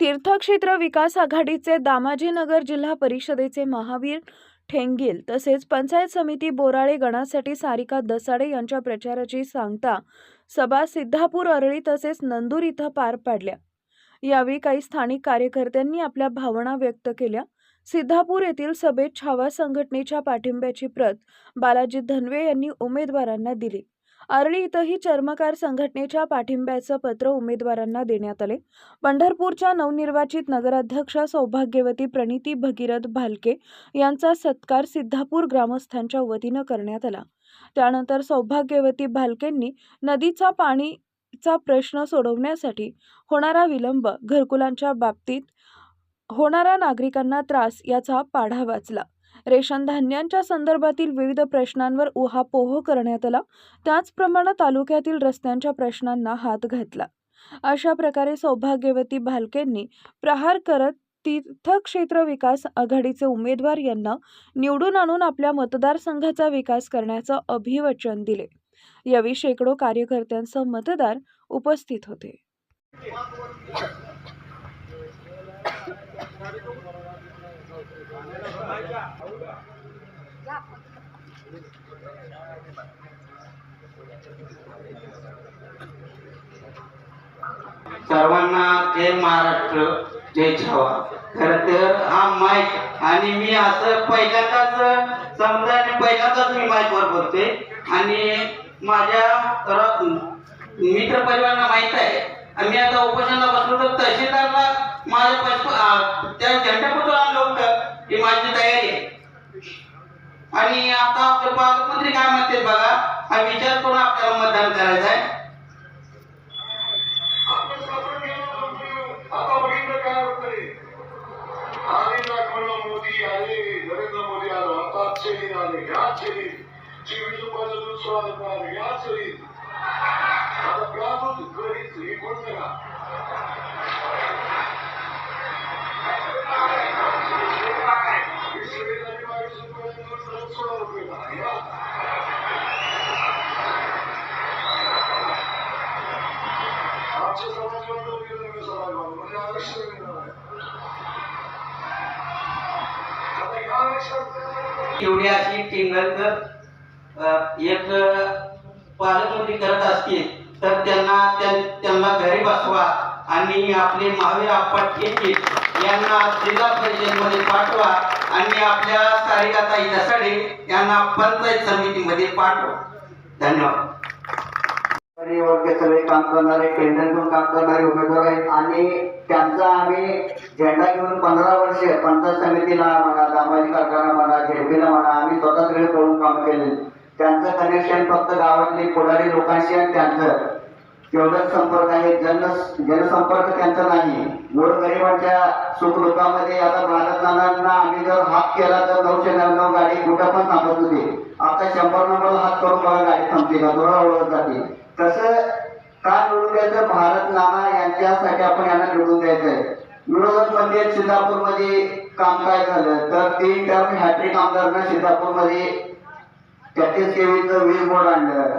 तीर्थक्षेत्र विकास आघाडीचे दामाजीनगर जिल्हा परिषदेचे महावीर ठेंगील तसेच पंचायत समिती बोराळे गणासाठी सारिका दसाडे यांच्या प्रचाराची सांगता सभा सिद्धापूर अरळी तसेच नंदूर इथं पार पाडल्या. यावेळी काही स्थानिक कार्यकर्त्यांनी आपल्या भावना व्यक्त केल्या. सिद्धापूर येथील सभेत छावा संघटनेच्या पाठिंब्याची प्रत बालाजी धनवे यांनी उमेदवारांना दिली. आरळी इथंही चर्मकार संघटनेच्या पाठिंब्याचं पत्र उमेदवारांना देण्यात आले. पंढरपूरच्या नवनिर्वाचित नगराध्यक्षा सौभाग्यवती प्रणिती भगीरथ भालके यांचा सत्कार सिद्धापूर ग्रामस्थांच्या वतीनं करण्यात आला. त्यानंतर सौभाग्यवती भालकेंनी नदीचा पाणीचा प्रश्न सोडवण्यासाठी होणारा विलंब घरकुलांच्या बाबतीत होणारा नागरिकांना त्रास याचा पाढा वाचला. रेशन धान्यांच्या संदर्भातील विविध प्रश्नांवर उहापोह करण्यात आला. त्याचप्रमाणे तालुक्यातील रस्त्यांच्या प्रश्नांना हात घातला. अशा प्रकारे सौभाग्यवती भालकेंनी प्रहार करत तीर्थक्षेत्र विकास आघाडीचे उमेदवार यांना निवडून आणून आपल्या मतदारसंघाचा विकास करण्याचं अभिवचन दिले. यावेळी शेकडो कार्यकर्त्यांसह मतदार उपस्थित होते. सर्वांना जय महाराष्ट्र जय छावा. खर तर हा माईक आणि मी असं पहिल्यांदाच समजा आणि पहिल्यांदाच मी माईक वर बोलते आणि माझ्या मित्र परिवारांना माहीत आहे. आणि मी आता उपोषणाला बसलो तर तहसीलदारला माझ्या पशु त्या झेंडापत्र आणलं होतं. ही माझी तयारी आहे. आणि आता आपले पालकमंत्री काय म्हणते बघा? हा विचार करून आपल्याला मतदान करायचं आहे. आता काय मोदी आले नरेंद्र मोदी आलो आता शेरी आले ह्या शेरी जी दूध आले ह्या आता ग्रामच घरीच हे सोळा वेगवेगळे समाज म्हणजे आरक्षण आहे आता या एवढी अशी टिंगलकर अ, एक पालकमंत्री करत असतील तर त्यांना त्यांना घरी बसवा आणि आपले महावीर आप्पा ठेके यांना जिल्हा परिषदेमध्ये पाठवा आणि आपल्या सारिकाताई दसाडे यांना पंचायत समितीमध्ये पाठवा. धन्यवाद. सगळे काम करणारे केंद्रातून काम करणारे उमेदवार आहेत आणि त्यांचा आम्ही झेंडा घेऊन पंधरा वर्ष पंचायत समितीला म्हणा सामाजिक कारखाना म्हणा झेडपीला म्हणा आम्ही स्वतः सगळे करून काम केले. त्यांचं कनेक्शन फक्त गावातले पुढारी लोकांशी आणि त्यांचं. तेवढाच संपर्क आहे जन जनसंपर्क त्यांचा नाही. गोरगरिबांच्या सुखदुःखामध्ये आता भारत नानांना आम्ही जर हात केला तर नऊशे नव्याण्णव गाडी कुठं पण थांबत होती. आता शंभर नंबरला हात करून बघा गाडी थांबते का थोडा ओळख जाते तसं का निवडून द्यायचं? भारत नाना यांच्यासाठी आपण यांना निवडून द्यायचंय. विरोधकमध्ये सिद्धापूरमध्ये काम काय झालं. तर तीन टर्म हॅट्रिक आमदारनं सिद्धापूरमध्ये तेहतीस केवीचं वीज बोर्ड आणलं.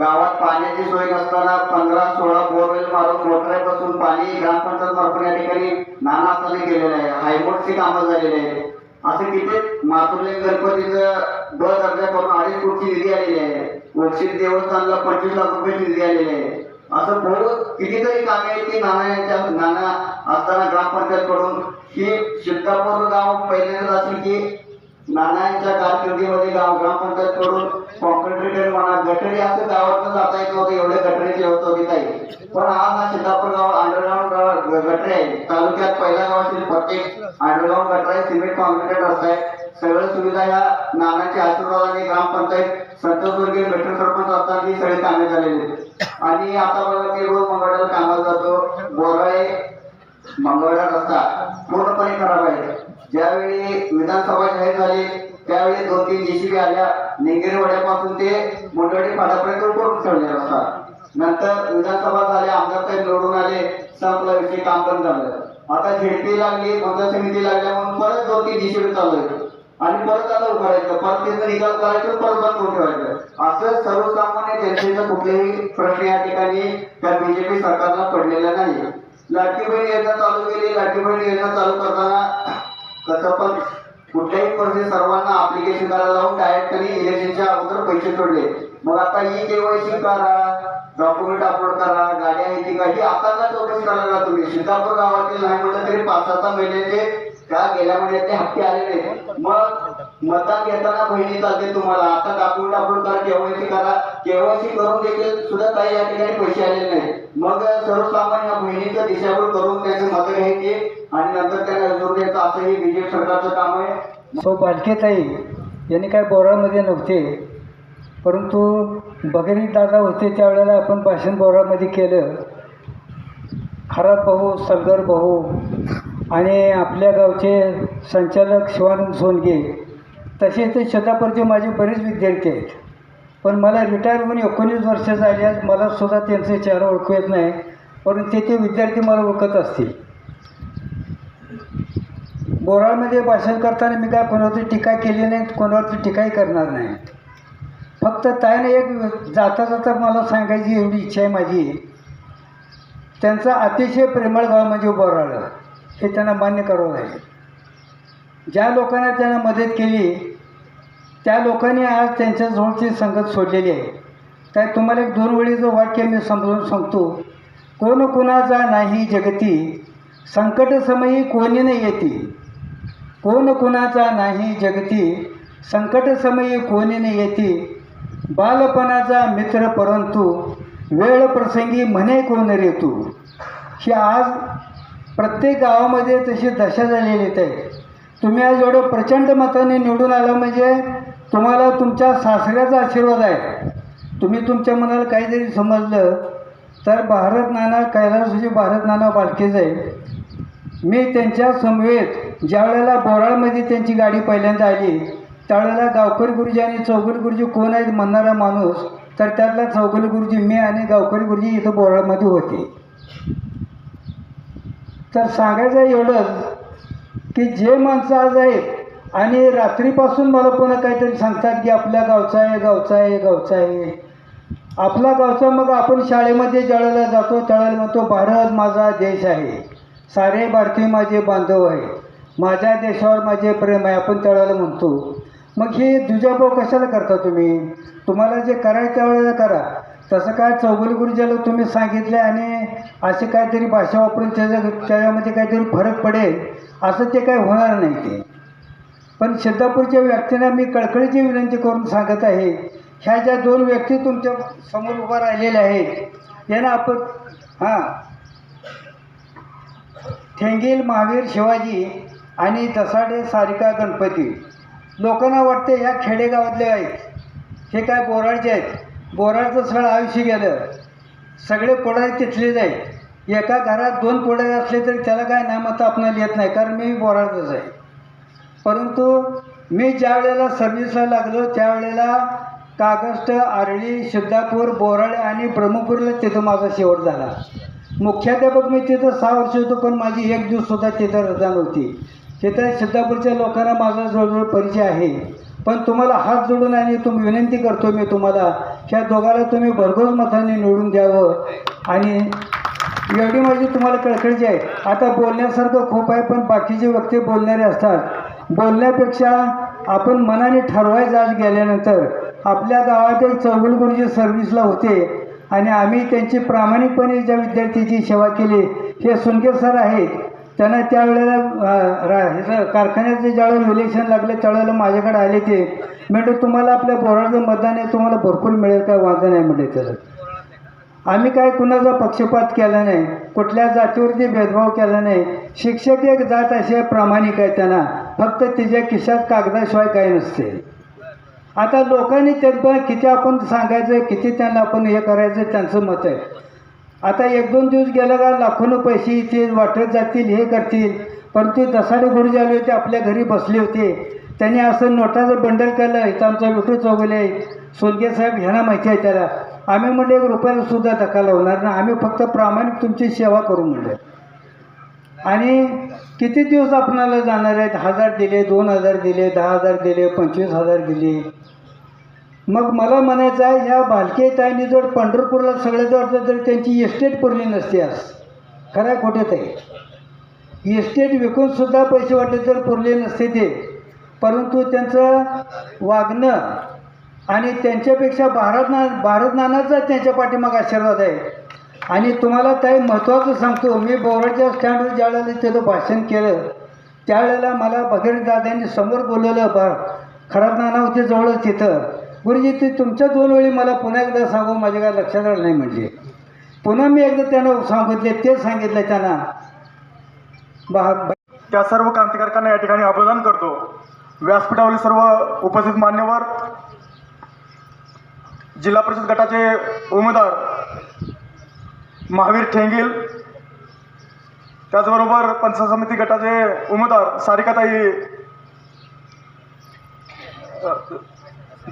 गावात पाण्याची सोय नसताना पंधरा सोळा बोरवेल मारून मोटऱ्यापासून पाणी ग्रामपंचायत मार्फत या ठिकाणी नाना केलेलं आहे. हायकोर्टची कामं झालेली आहे असं किती मातुर्ले गणपतीचं ब दर्जा करून अडीच कोटी निधी आलेली आहे. वक्षित देवस्थानला पंचवीस लाख रुपये निधी आलेले आहे. असं बहुत कितीतरी कामे आहेत की नाना यांच्या नाना असताना ग्रामपंचायत कडून की शिक्कापूर गाव पहिल्यांदाच असेल की नानांच्या कारकिर्दीमध्ये गाव ग्रामपंचायत कडून कॉन्क्रीटेड म्हणा गटरी असं गावातून जाता येत नव्हतं एवढे गटरीची व्यवस्था होती काही पण आज हा सिद्धापूर गाव अंडरग्राऊंड गाव गटरी आहे. तालुक्यात पहिल्या गावातील प्रत्येक अंडरग्राऊंड गटर आहे सिमेंट कॉन्क्रीट रस्ता आहे. सगळ्या सुविधा या नानांच्या आशीर्वादाने ग्रामपंचायत संतोषवर्गीय मेट्रो सरपंच असताना ही सगळी कामे झालेली आणि आता बघा मी रोज मंगळवार कामाला जातो. बोराळे मंगळवार रस्ता पूर्णपणे खराब आहे. ज्यावेळी विधानसभा जाहीर झाली त्यावेळी दोन तीन जेसीबी आल्या. निंगेरवाड्यापासून ते मुंडवाडी फाट्यापर्यंत करून ठेवले रस्ता नंतर विधानसभा झाली आमदार साहेब निवडून आले संपला विषय काम बंद झालं. आता झेडपी लागली पंचायत समिती लागल्या म्हणून परत दोन तीन जेसीबी चालू आहे आणि परत आता उभारायचं परत त्याचा निकाल करायचं परत बंद करून ठेवायचं. असं सर्वसामान्य जनतेचा कुठलेही प्रश्न या ठिकाणी त्या बीजेपी सरकारला पडलेला नाही. लाठी बहीण योजना चालू केली. लाठी बहीण योजना चालू करताना कसं पण कुठल्याही परिस्थितीत सर्वांना अप्लिकेशन करायला लावून डायरेक्ट त्यांनी इलेक्शनच्या अगोदर पैसे सोडले. मग आता ई केवायसी करा डॉक्युमेंट अपलोड करा गाडी आहे ती गाडी आता का चौकशी करायला तुम्ही सिद्धापूर गावातील नाही म्हटलं तरी पाच सहा महिन्याचे का गेल्या महिन्यात ते हप्ते आले नाहीत. मग मतात घेताना बहिणी चालते तुम्हाला. आता दाखवून दाखवून करा केवायसी करा. केवायसी करून देखील सुद्धा काही या ठिकाणी पैसे आलेले नाही मग सर्वसामान्य बहिणीचं दिशाभूल करून त्याचे मत घ्यायचे आणि नंतर त्यांना जोर द्यायचं. असं हे बीजेपी सरकारचं काम आहे. सो बालकेताई यांनी काय बोरामध्ये नव्हते. परंतु बगरी दादा होते त्यावेळेला आपण भाषण बोरामध्ये केलं. खराब पाहू सलगर पाहू आणि आपल्या गावचे संचालक शिवानंद सोनगे तसे ते शतापरचे माझे बरेच विद्यार्थी आहेत. पण मला रिटायर होऊन एकोणीस वर्ष झाली आज मला सुद्धा त्यांचे चेहरा ओळखू येत नाही परंतु ते ते विद्यार्थी मला ओळखत असतील. बोराळमध्ये भाषण करताना मी काय कोणावरती टीका केली नाही कोणावरती टीकाही करणार नाही फक्त ताईने एक जाता जाता मला सांगायची एवढी इच्छा आहे माझी. त्यांचा अतिशय प्रेमळ गाव म्हणजे बोराळ. हे त्यांना मान्य करावं लागेल. ज्या लोकांना त्यांना मदत केली त्या लोकांनी आज त्यांच्याजवळची संगत सोडलेली आहे. काय तुम्हाला एक दोन वेळीचं वाक्य मी समजून सांगतो. कोण कोणाचा नाही जगती संकटसमयी कोणी नाही येते. कोण कोणाचा नाही जगती संकटसमयी कोणी नाही येते. बालपणाचा मित्र परंतु वेळ प्रसंगी म्हणे कोण रे तू? ही आज प्रत्येक गावामध्ये तशी दशा झालेली आहे तुम्ही आज एवढं प्रचंड मताने निवडून आला म्हणजे तुम्हाला तुमच्या सासऱ्याचा आशीर्वाद आहे. तुम्ही तुमच्या मनाला काहीतरी समजलं तर भारत नाना कैलासजी म्हणजे भारत नाना बालकेच आहे मी त्यांच्या समवेत ज्या वेळेला बोराळमध्ये त्यांची गाडी पहिल्यांदा आली त्यावेळेला गावकरी गुरुजी आणि चौगुले गुरुजी कोण आहेत म्हणणारा माणूस तर त्यातला चौगुले गुरुजी मी आणि गावकरी गुरुजी इथं बोराळमध्ये होते. तर सांगायचं एवढंच की जे माणसं आज आहेत आणि रात्रीपासून मला पुन्हा काहीतरी सांगतात की आपल्या गावचा आहे गावचा आहे गावचा आहे. आपला गावचा मग आपण शाळेमध्ये जळायला जातो त्यावेळेला म्हणतो भारत माझा देश आहे. सारे भारतीय माझे बांधव आहे. माझ्या देशावर माझे प्रेम आहे आपण त्यावेळेला म्हणतो. मग हे दुजाभाव कशाला करता तुम्ही? तुम्हाला जे करायचं त्यावेळेला करा. तसं काय चौगुली गुरुजीला तुम्ही सांगितले आणि असे काहीतरी भाषा वापरून त्याच्या त्याच्यामध्ये काहीतरी फरक पडेल असं ते काही होणार नाही ते. पण सिद्धापूरच्या व्यक्तींना मी कळकळीची विनंती करून सांगत आहे ह्या ज्या दोन व्यक्ती तुमच्यासमोर उभा राहिलेल्या आहेत यांना आपण हां. ठेंगील महावीर शिवाजी आणि दसाडे सारिका गणपती. लोकांना वाटते ह्या खेडेगावातले आहेत. हे काय बोराडचे आहेत. बोराडचं सगळं आयुष्य गेलं. सगळे पुढारी तिथलेच आहेत एका घरात दोन पुढारी असले तरी त्याला काय नामत आपणाला येत नाही कारण मी बोराडचंच आहे. परंतु मी ज्या वेळेला सर्व्हिसला लागलो त्यावेळेला कागस्ट आरळी सिद्धापूर बोराळे आणि ब्रह्मपूरला तिथं माझा शेवट झाला. मुख्याध्यापक मी तिथं सहा वर्ष होतो पण माझी एक दिवससुद्धा तिथं रजा नव्हती तिथं सिद्धापूरच्या लोकांना माझा जवळजवळ परिचय आहे. पण तुम्हाला हात जोडून आणि तुम्ही विनंती करतो मी तुम्हाला ह्या दोघाला तुम्ही भरघोस मताने निवडून द्यावं. आणि एवढी माझी तुम्हाला कळकळीची आहे. आता बोलण्यासारखं खूप आहे पण बाकीचे व्यक्ती बोलणारे असतात बोलण्यापेक्षा आपण मनाने ठरवायचं आज गेल्यानंतर आपल्या गावातील चौगुल गुरुजी सर्व्हिसला होते. आणि आम्ही त्यांची प्रामाणिकपणे ज्या विद्यार्थ्याची सेवा केली हे सुनके सर आहेत. त्यांना त्यावेळेला रा ह्याचं कारखान्याचं ज्यावेळेला इलेक्शन लागले त्यावेळेला माझ्याकडे आले ते. म्हणजे तुम्हाला आपल्या बोराचं मतदान आहे तुम्हाला भरपूर मिळेल काय वादा नाही म्हणजे त्याचं. आम्ही काय कुणाचा पक्षपात केला नाही कुठल्या जातीवरती भेदभाव केला नाही. शिक्षक एक जात अशी आहे, प्रामाणिक आहे त्यांना. फक्त तिच्या खिशात कागदाशिवाय काही नसते. आता लोकांनी त्यांना किती आपण सांगायचं किती त्यांना आपण हे करायचं त्यांचं मत आहे. आता एक दोन दिवस गेलं का लाखोनं पैसे येतील वाटत जातील हे करतील. परंतु दसाडे गुरुजी आले होते आपल्या घरी बसले होते. त्यांनी असं नोटाचं बंडल केलं इथं आमचा विठू चौगले सोनगे साहेब ह्यांना माहिती आहे त्याला. आम्ही म्हणले एक रुपयाला सुद्धा धक्का लावणार ना आम्ही फक्त प्रामाणिक तुमची सेवा करू म्हणलं. आणि किती दिवस आपणाला जाणार आहेत? हजार दिले दोन हजार दिले दहा हजार दिले पंचवीस हजार दिले. मग मला म्हणायचं आहे ह्या भालकेताईंनी जर पंढरपूरला सगळे जर असलं तर त्यांची इस्टेट पुरली नसते आज खरं आहे खोटे इस्टेट विकूनसुद्धा पैसे वाटले तर पुरले नसते ते. परंतु त्यांचं वागणं आणि त्यांच्यापेक्षा भारत ना भारत नानाचा त्यांच्या पाठीमाग आशीर्वाद आहे. आणि तुम्हाला काही महत्त्वाचं सांगतो मी बोराच्या स्टँडवर ज्यावेळेला त्याचं भाषण केलं त्यावेळेला मला भगीरथ दादांनी समोर बोलवलं बा खराब नाना होते जवळच तिथं. गुरुजी ते तुमच्या दोन वेळी मला पुन्हा एकदा सांगू माझ्या काय लक्षात आलं नाही म्हणजे. पुन्हा मी एकदा त्यांना सांगितले तेच सांगितलं त्यांना. बा त्या सर्व क्रांतिकारकांना या ठिकाणी अभिवादन करतो. व्यासपीठावरील सर्व उपस्थित मान्यवर जिल्हा परिषद गटाचे उमेदवार महावीर ठेंगील त्याचबरोबर पंचायत समिती गटाचे उमेदवार सारिकाताई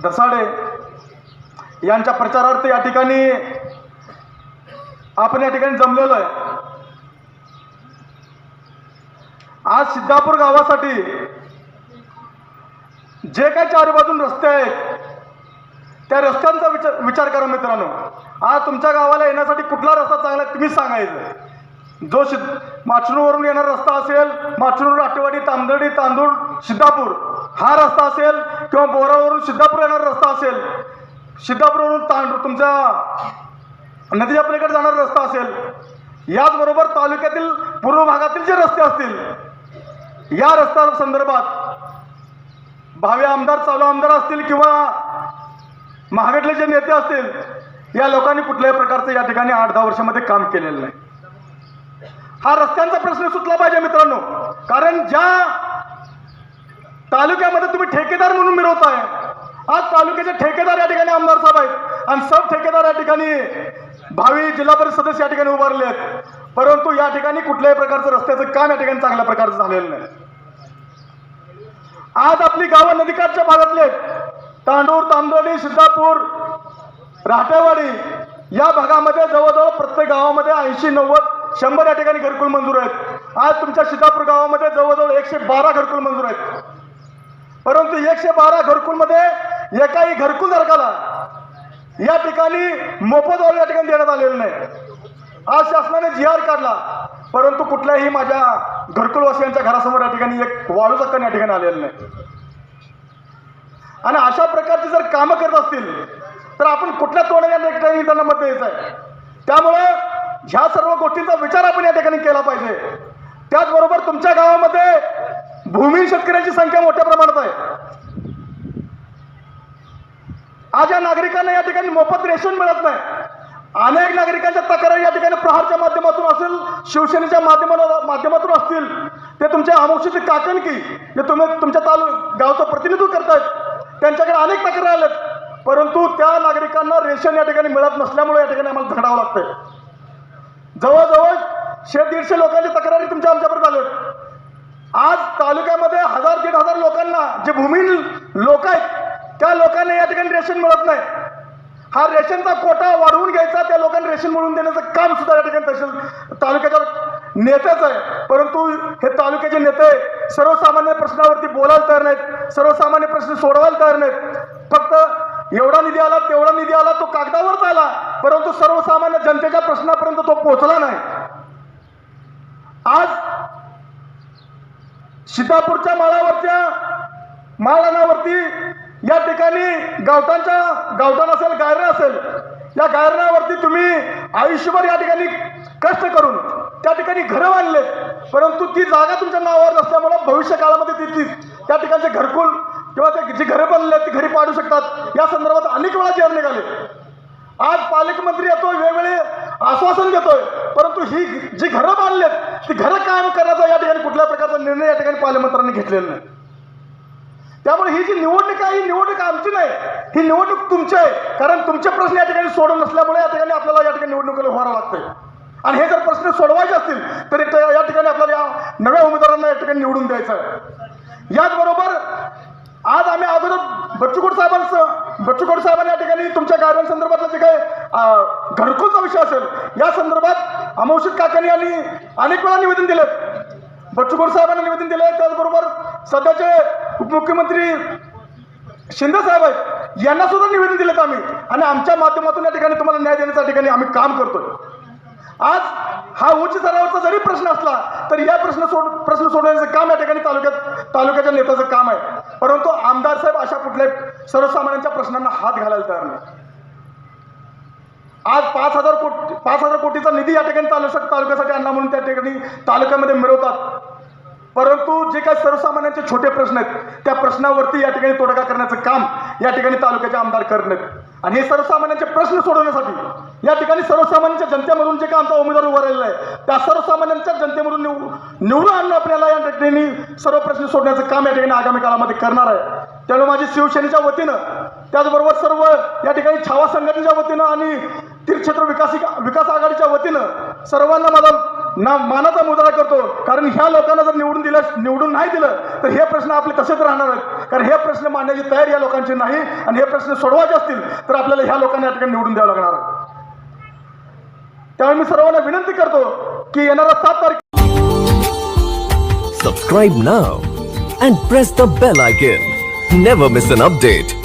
दसाडे यांच्या प्रचारार्थ या ठिकाणी आपण या ठिकाणी जमलेलो आहे. आज सिद्धापूर गावासाठी जे काही चारी बाजून रस्ते आहेत त्या रस्त्यांचा विचार विचार करा मित्रांनो. आज तुमच्या गावाला येण्यासाठी कुठला रस्ता चांगला आहे तुम्हीच सांगायचं. जो सिद्ध माचणूरवरून येणारा रस्ता असेल माचणूर आटेवाडी तांदडी तांदूळ सिद्धापूर हा रस्ता असेल किंवा बोरावरून सिद्धापूर येणारा रस्ता असेल सिद्धापूरवरून तांदूळ तुमच्या नदीच्या पलीकडे जाणारा रस्ता असेल याचबरोबर तालुक्यातील पूर्व भागातील जे रस्ते असतील या रस्त्या संदर्भात भावी आमदार चालू आमदार असतील किंवा महागडले जे नेते असतील या लोकांनी कुठल्याही प्रकारचं या ठिकाणी आठ दहा वर्षामध्ये काम केलेलं नाही. हा रस्त्यांचा प्रश्न सुटला पाहिजे मित्रांनो. कारण ज्या तालुक्यामध्ये तुम्ही ठेकेदार म्हणून मिरवताय. आज तालुक्याचे ठेकेदार या ठिकाणी आमदार साहेब आहेत. आणि सब ठेकेदार या ठिकाणी भावी जिल्हा परिषद सदस्य या ठिकाणी उभारले आहेत. परंतु या ठिकाणी कुठल्याही प्रकारचं रस्त्याचं काम या ठिकाणी चांगल्या प्रकारचं झालेलं नाही. आज आपली गावं नदीकाठच्या भागातले आहेत. तांडूर तांदोडी सिद्धापूर राटेवाडी या भागामध्ये जवळजवळ प्रत्येक गावामध्ये ऐंशी नव्वद शंभर या ठिकाणी घरकुल मंजूर आहेत. आज तुमच्या सिद्धापूर गावामध्ये जवळजवळ एकशे बारा घरकुल मंजूर आहेत. परंतु एकशे बारा घरकुलमध्ये एकाही घरकुल धारकाला या ठिकाणी मोफत या ठिकाणी देण्यात आलेलं नाही. आज शासनाने जी आर काढला परंतु कुठल्याही माझ्या घरकुलवासियांच्या घरासमोर या ठिकाणी एक वाळू चक्कन या ठिकाणी आलेलं नाही. आणि अशा प्रकारची जर कामं करत असतील तर आपण कुठल्या तोंडाने या ठिकाणी त्यांना मत द्यायचं आहे? त्यामुळं ह्या सर्व गोष्टींचा विचार आपण या ठिकाणी केला पाहिजे. त्याचबरोबर तुमच्या गावामध्ये भूमी शेतकऱ्यांची संख्या मोठ्या प्रमाणात आहे. आज या नागरिकांना या ठिकाणी मोफत रेशन मिळत नाही. अनेक नागरिकांच्या तक्रारी या ठिकाणी प्रहारच्या माध्यमातून असेल शिवसेनेच्या माध्यमातून माध्यमातून असतील. ते तुमच्या आमोशीचे काकणकी जे तुम्ही तुमच्या तालु गावचं प्रतिनिधित्व करतायत त्यांच्याकडे अनेक तक्रारी आल्यात परंतु त्या नागरिकांना रेशन या ठिकाणी मिळत नसल्यामुळे या ठिकाणी आम्हाला झगडावं लागतंय. जवळजवळ शे दीडशे लोकांच्या तक्रारी तुमच्या आमच्यापर्यंत आल्या आज तालुक्यामध्ये हजार दीड हजार लोकांना जे भूमिहीन लोक आहेत त्या लोकांना या ठिकाणी रेशन मिळत नाही. हा रेशनचा कोटा वाढवून घ्यायचा त्या लोकांना रेशन मिळवून देण्याचं काम सुद्धा या ठिकाणी तहसील तालुक्याच्या नेत्याच आहे. परंतु हे तालुक्याचे नेते सर्वसामान्य प्रश्नावरती बोलायला तयार नाहीत सर्वसामान्य प्रश्न सोडवायला तयार नाहीत. फक्त एवढा निधी आला तेवढा निधी आला तो कागदावरच आला परंतु सर्वसामान्य जनतेच्या प्रश्नापर्यंत तो पोहोचला नाही आज सीतापूरच्या माळावरच्या माळानावरती या ठिकाणी गावठांच्या गावठाण असेल गायरण असेल या गायरणावरती तुम्ही आयुष्यभर या ठिकाणी कष्ट करून त्या ठिकाणी घरं बांधलेत. परंतु ती जागा तुमच्या नावावर नसल्यामुळं भविष्य काळामध्ये ती त्या ठिकाणचे घरकुल किंवा ते जी घरं बांधले ती घरी पाडू शकतात. या संदर्भात अनेक वेळा जेर निघाले. आज पालकमंत्री येतोय वेगवेगळे आश्वासन देतोय. परंतु ही जी घरं बांधलेत ती घरं कायम करण्याचा या ठिकाणी कुठल्या प्रकारचा निर्णय या ठिकाणी पालकमंत्र्यांनी घेतलेला नाही. त्यामुळे ही जी निवडणूक आहे ही निवडणूक आमची नाही ही निवडणूक तुमची आहे. कारण तुमचे प्रश्न या ठिकाणी सोडून नसल्यामुळे या ठिकाणी आपल्याला या ठिकाणी निवडणुकीला उभारावं लागतंय. आणि हे जर प्रश्न सोडवायचे असतील तरी त्या- या ठिकाणी आपल्याला या नव्या उमेदवारांना या ठिकाणी निवडून द्यायचं आहे. याचबरोबर आज आम्ही अगोदर बच्चूकोट साहेबांचं बच्चूकोट साहेबांनी या ठिकाणी तुमच्या गार्डन संदर्भातला जे काही घरकुलचा विषय असेल या संदर्भात अमौषित काकांनी यांनी अनेक वेळा निवेदन दिलं. बच्चूकोट साहेबांना निवेदन दिलं. त्याचबरोबर सध्याचे उपमुख्यमंत्री शिंदे साहेब आहेत यांना सुद्धा निवेदन दिलं आम्ही. आणि आमच्या माध्यमातून या ठिकाणी तुम्हाला न्याय देण्याच्या ठिकाणी आम्ही काम करतोय. आज हा उच्च स्तरावरचा जरी प्रश्न असला तरी या प्रश्न सोड प्रश्न सोडवण्याचं काम या ठिकाणी तालुक्यात तालुक्याच्या नेत्याचं काम आहे. परंतु आमदार साहेब अशा कुठल्याही सर्वसामान्यांच्या प्रश्नांना हात घालायला तयार नाही. आज पाच हजार कोटी पाच हजार कोटीचा निधी या ठिकाणी तालुक्या तालुक्यासाठी आणला म्हणून त्या ठिकाणी तालुक्यामध्ये मिळवतात परंतु जे काही सर्वसामान्यांचे छोटे प्रश्न आहेत त्या प्रश्नावरती या ठिकाणी तोडगा करण्याचं काम या ठिकाणी तालुक्याचे आमदार करण्यात आणि हे सर्वसामान्यांचे प्रश्न सोडवण्यासाठी या ठिकाणी सर्वसामान्यांच्या जनतेमधून जे का आमचा उमेदवार उभा राहिलेला आहे त्या सर्वसामान्यांच्या जनतेमधून निव निवडून आणणं आपल्याला या ठिकाणी सर्व प्रश्न सोडण्याचं काम या ठिकाणी आगामी काळामध्ये करणार आहे. त्यामुळे माझी शिवसेनेच्या वतीनं त्याचबरोबर सर्व या ठिकाणी छावा संघटनेच्या वतीनं आणि तीर्थक्षेत्र विकासिका विकास आघाडीच्या वतीनं सर्वांना माझा ना मानाचा मुद्रा करतो. कारण ह्या लोकांना जर निवडून दिलं निवडून नाही दिलं तर हे प्रश्न आपले तसेच राहणार आहेत. कारण हे प्रश्न मांडण्याची तयारी या लोकांची नाही आणि हे प्रश्न सोडवायचे असतील तर आपल्याला ह्या लोकांना या ठिकाणी निवडून द्यावं लागणार आहे. त्यामुळे मी सर्वांना विनंती करतो की येणारा सात तारखे subscribe now and press the bell icon never miss an update